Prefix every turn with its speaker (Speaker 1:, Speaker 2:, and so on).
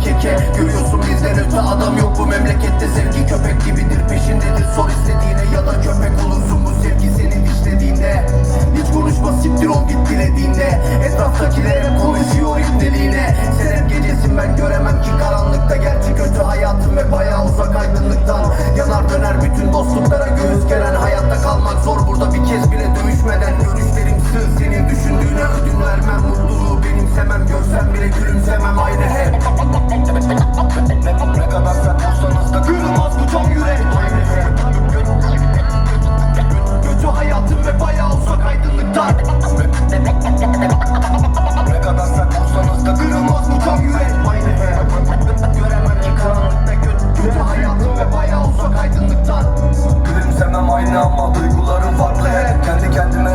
Speaker 1: keke. Görüyorsun bizden öte adam yok. Bu memlekette Sevgi köpek gibidir. Peşindedir. Sor istediğine ya da köpek olursun. Bu sevgi senin işlediğinde. Hiç konuşma siktir ol git dilediğinde. Etraftakiler hep konuşuyor ipteliğine Sen hep gecesin ben göremem ki karanlıkta. Gerçi kötü hayatım ve bayağı uzak aydınlıktan. Yanar döner bütün dostluklara göğüs gelen Hayatta kalmak zor. Burada bir kez bile dövüşmeden yürü
Speaker 2: ama Duygularım farklı. Hep kendi kendime